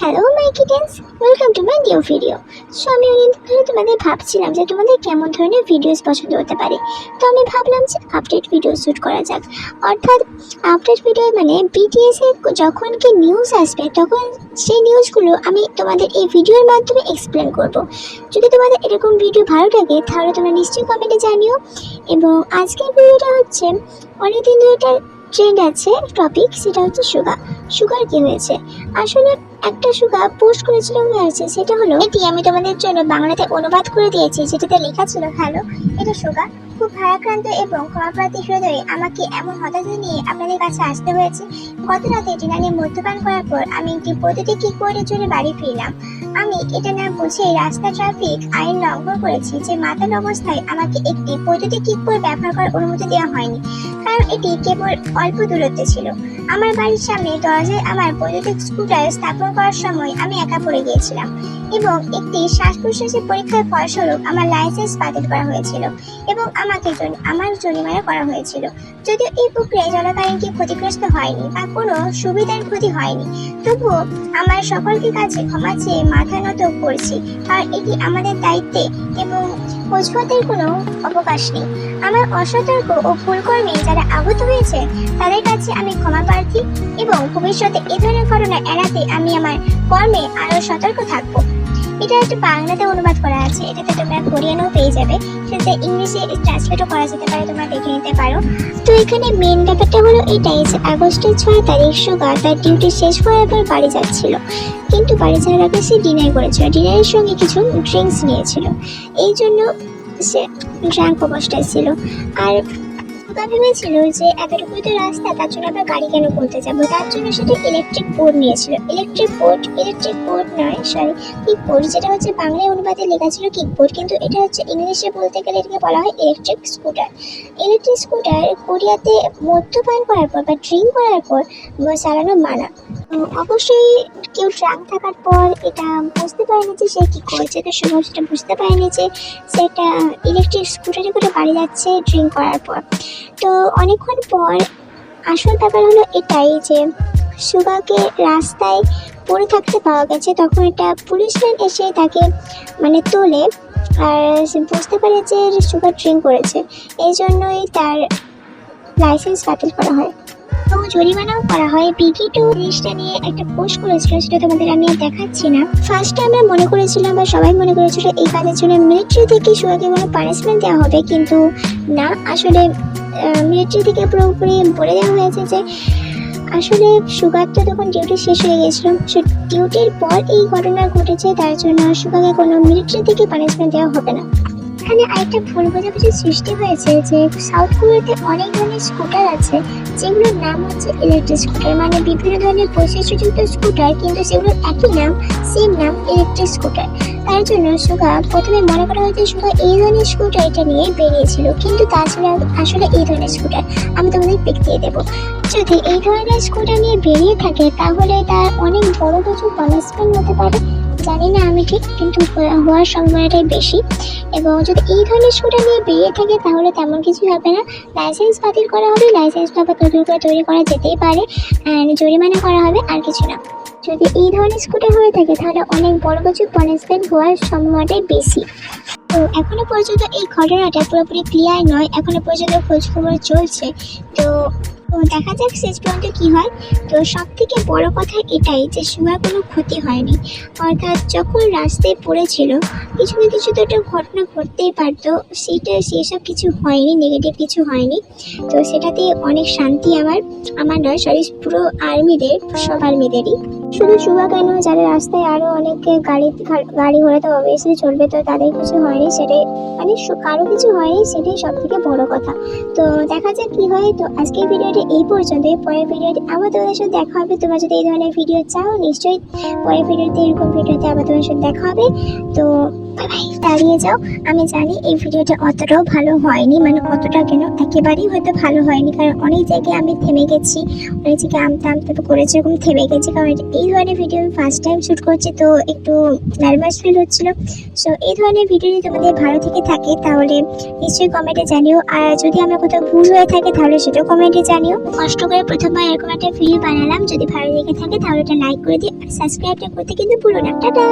Hello my kittens welcome to my new video so আমি অনেক ধরে তোমাদের ভাবছিলাম যে তোমাদের কেমন ধরনের ভিডিওস পছন্দ হতে পারে। তো আমি ভাবলাম যে আপডেট ভিডিও শ্যুট করা যাক। অর্থাৎ আপডেট ভিডিও মানে বিটিএস যখন কি নিউজ আসবে, তখন সেই নিউজগুলো আমি তোমাদের এই ভিডিওর মাধ্যমে এক্সপ্লেন করব। যদি তোমাদের এরকম ভিডিও ভালো লাগে, তাহলে তোমরা নিশ্চয়ই কমেন্টে জানিও। এবং আজকের ভিডিওটা হচ্ছে অনেকদিন ধরে ট্রেন্ড আছে টপিক সেটা হচ্ছে সুগার সুগার কি হয়েছে? আসলে একটা সুগা পোস্ট করেছিল হয়েছে সেটা হলো, এটি আমি তোমাদের জন্য বাংলাতে অনুবাদ করে দিয়েছি, যেটাতে লেখা ছিল হ্যালো এটা সুগা খুব ভারাক্রান্ত এবং ক্ষমাপ্রার্থী হৃদয়ে আমাকে এমন হতাশা নিয়ে আপনাদের কাছে আসতে হয়েছে। গত রাতে ডিনার মদ্যপান করার পর আমি একটি পদ্ধতি কি করে চলে বাড়ি ফিরলাম। আমি এটা না বুঝে রাস্তা ট্রাফিক আইন লঙ্ঘন করেছি যে মাতাল অবস্থায় আমাকে একটি বৈদ্যুতিক কিক করে ব্যবহার করার অনুমতি দেওয়া হয়নি। কারণ এটি কেবল অল্প দূরত্বে ছিল। আমার বাড়ির সামনে দরজায় আমার বৈদ্যুতিক স্কুটার স্থাপন করার সময় আমি একা পড়ে গিয়েছিলাম এবং একটি শ্বাস প্রশ্বাসের পরীক্ষার ফলস্বরূপ আমার লাইসেন্স বাতিল করা হয়েছিল এবং আমাকে আমার জরিমানা করা হয়েছিল। যদিও এই প্রক্রিয়ায় চলাকালীন কি ক্ষতিগ্রস্ত হয়নি বা কোনো সুবিধার ক্ষতি হয়নি, তবুও আমার সকলকে কাছে ক্ষমা চেয়ে মাথা নত করছি। আর এটি আমাদের দায়িত্বে এবং অজুহাতের কোনো অবকাশ নেই। আমার অসতর্ক ও ভুলকর্মী যারা আহত হয়েছে, তাদের কাছে আমি ক্ষমা প্রার্থী এবং ভবিষ্যতে এ ধরনের ঘটনা এড়াতে আমি আমার কর্মে আরও সতর্ক থাকব। এটা একটা বাংলাতে অনুবাদ করা আছে। এটাতে তোমরা কোরিয়ানও পেয়ে যাবে। সেটাতে ইংলিশে ট্রান্সলেটও করা যেতে পারে, তোমরা দেখে নিতে পারো। তো এখানে মেন ব্যাপারটা হলো এটাই যে আগস্টের ছয় তারিখ সুগা তার ডিউটি শেষ হয়ে পর বাড়ি যাচ্ছিল। কিন্তু বাড়ি যাওয়ার আগে সে ডিনার করেছিল। ডিনারের সঙ্গে কিছু ড্রিঙ্কস নিয়েছিল। এই জন্য সে ড্রাঙ্ক অবস্থায় ছিল। আর সুগা ভেবেছিল যে এতটুকুই তো রাস্তা, তার জন্য আমরা গাড়ি কেন করতে যাব? তার জন্য সেটা ইলেকট্রিক বোর্ড নিয়েছিল। ইলেকট্রিক বোর্ড ইলেকট্রিক বোর্ড নয় সরি কিকবোর্ড যেটা হচ্ছে বাংলায় অনুবাদে লেখা ছিল কিকবোর্ড কিন্তু এটা হচ্ছে ইংলিশে বলতে গেলে এটাকে বলা হয় ইলেকট্রিক স্কুটার ইলেকট্রিক স্কুটার কোরিয়াতে মদ্যপান করার পর বা ড্রিঙ্ক করার পর চালানো মানা। অবশ্যই কেউ ট্রাক থাকার পর এটা বুঝতে পারেনি যে সে কী করেছে তো শুভ সেটা বুঝতে পারেনি যে সে একটা ইলেকট্রিক স্কুটারে করে বাড়ি যাচ্ছে ড্রিঙ্ক করার পর। তো অনেকক্ষণ পর আসল ব্যাপার হলো এটাই যে সুগাকে রাস্তায় পড়ে থাকতে পাওয়া গেছে, তখন একটা পুলিশম্যান এসে তাকে মানে তোলে আর বুঝতে পারে যে সুগার ড্রিঙ্ক করেছে। এই জন্যই তার লাইসেন্স বাতিল করা হয়। তো জরিমানাও করা হয়। বিগি টু জিনিসটা নিয়ে একটা পোস্ট করেছিল, সেটা তোমাদের আমি দেখাচ্ছি না। ফার্স্টে আমরা মনে করেছিলাম বা সবাই মনে করেছিল এই কাজের জন্য মিলিটারি থেকে সুগাকে কোনো পানিশমেন্ট দেওয়া হবে, কিন্তু না, আসলে মিলিটারি থেকে পুরোপুরি বলে দেওয়া হয়েছে যে আসলে সুগার তো তখন ডিউটি শেষ হয়ে গেছিল ডিউটির পর এই ঘটনা ঘটেছে, তার জন্য সুগাকে কোনো মিলিটারি থেকে পানিশমেন্ট দেওয়া হবে না। এখানে আরেকটা ভুল বোঝাবুঝি সৃষ্টি হয়েছে যে সাউথ কোরিয়াতে অনেক ধরনের স্কুটার আছে, যেগুলোর নাম হচ্ছে ইলেকট্রিক স্কুটার মানে বিভিন্ন ধরনের বৈশিষ্ট্যযুক্ত স্কুটার, কিন্তু সেগুলোর একই নাম সেম নাম ইলেকট্রিক স্কুটার তার জন্য সুগা প্রথমে মনে করা হয়েছে সুগা এই ধরনের স্কুটার এটা নিয়ে বেরিয়েছিল, কিন্তু তাছাড়া আসলে এই ধরনের স্কুটার আমি তোমাদের পিক দিয়ে দেবো। যদি এই ধরনের স্কুটার নিয়ে বেরিয়ে থাকে, তাহলে তার অনেক বড় কিছু পানিশমেন্ট হতে পারে। জানি না আমি ঠিক, কিন্তু হওয়ার সম্ভাবনাটাই বেশি। এবং যদি এই ধরনের স্কুটার নিয়ে বেরিয়ে থাকে তাহলে তেমন কিছু হবে না। লাইসেন্স বাতিল করা হবে লাইসেন্স বাবা নতুন করে তৈরি করা যেতেই পারে। জরিমানা করা হবে, আর কিছু না। যদি এই ধরনের স্কুটার হয়ে থাকে, তাহলে অনেক বড় কিছু পানিশমেন্ট হওয়ার সম্ভাবনাটাই বেশি। তো এখনও পর্যন্ত এই ঘটনাটা পুরোপুরি ক্লিয়ার নয়। এখনও পর্যন্ত খোঁজখবর চলছে। তো তো দেখা যাক শেষ পর্যন্ত কি হয়। তো সব থেকে বড় কথা এটাই যে সুগার কোনো ক্ষতি হয়নি। অর্থাৎ যখন রাস্তায় পড়েছিল, কিছু না কিছু তো একটা ঘটনা ঘটতেই পারতো। সেটা, সেসব কিছু হয়নি নেগেটিভ কিছু হয়নি। তো সেটাতে অনেক শান্তি আমার। আমার নয় সরি পুরো আর্মিদের সব আর্মিদেরই শুধু সুভা কেন? যারা রাস্তায় আরও অনেকে গাড়ি গাড়ি ঘোড়া তো অবভিয়াসলি চলবে, তো তাদের কিছু হয়নি, সেটাই মানে কারও কিছু হয়নি, সেটাই সব থেকে বড় কথা। তো দেখা যাক কি হয়। তো আজকে ভিডিওটি এই পর্যন্তই। পরের ভিডিওটি আবার তোমাদের সাথে দেখা হবে। তোমরা যদি এই ধরনের ভিডিও চাও, নিশ্চয়ই পরের ভিডিওতে এরকম ভিডিওতে আবার তোমাদের সাথে দেখা হবে। তো দাঁড়িয়ে যাও। আমি জানি এই ভিডিওটা অতটাও ভালো হয়নি মানে অতটা কেন একেবারেই হয়তো ভালো হয়নি, কারণ অনেক জায়গায় আমি থেমে গেছি, অনেক জায়গায় আমতে আমতে করেছি এরকম থেমে গেছি, কারণ এই ধরনের ভিডিও আমি ফার্স্ট টাইম শ্যুট করছি, তো একটু নার্ভাস ফিল হচ্ছিল। সো এই ধরনের ভিডিও যদি তোমাদের ভালো থেকে থাকে, তাহলে নিশ্চয়ই কমেন্টে জানিও, আর যদি আমার কোথাও ভুল হয়ে থাকে, তাহলে সেটাও কমেন্টে জানিও। কষ্ট করে প্রথমবার এরকম একটা ভিডিও বানালাম, যদি ভালো লেগে থাকে, তাহলে এটা লাইক করে দিও, আর সাবস্ক্রাইবটা করতে কিন্তু ভুলো না। টাটা!